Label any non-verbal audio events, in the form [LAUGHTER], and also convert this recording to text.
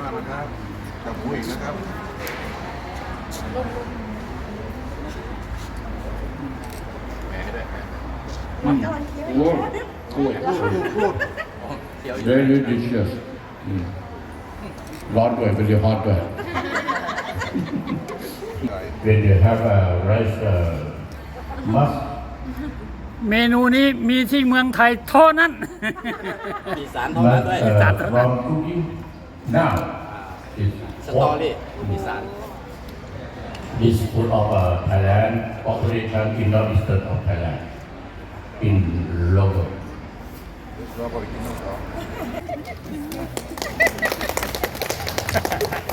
มากนะครับจับหมูอีกนะครับโอ้พูดพูดพูด very delicious อืมร้อนด้วย very hot ด้วย When you have a rice uh, musk เมนูนี้มีที่เมืองไทยเท่านั้น มีสารเท่านั้น must ด้วย uh, from cooking now is สตอรี่มีสาร is food of uh, Thailand operation in northeastern of Thailand in Logo เราไปกินน้ำเขา [LAUGHS]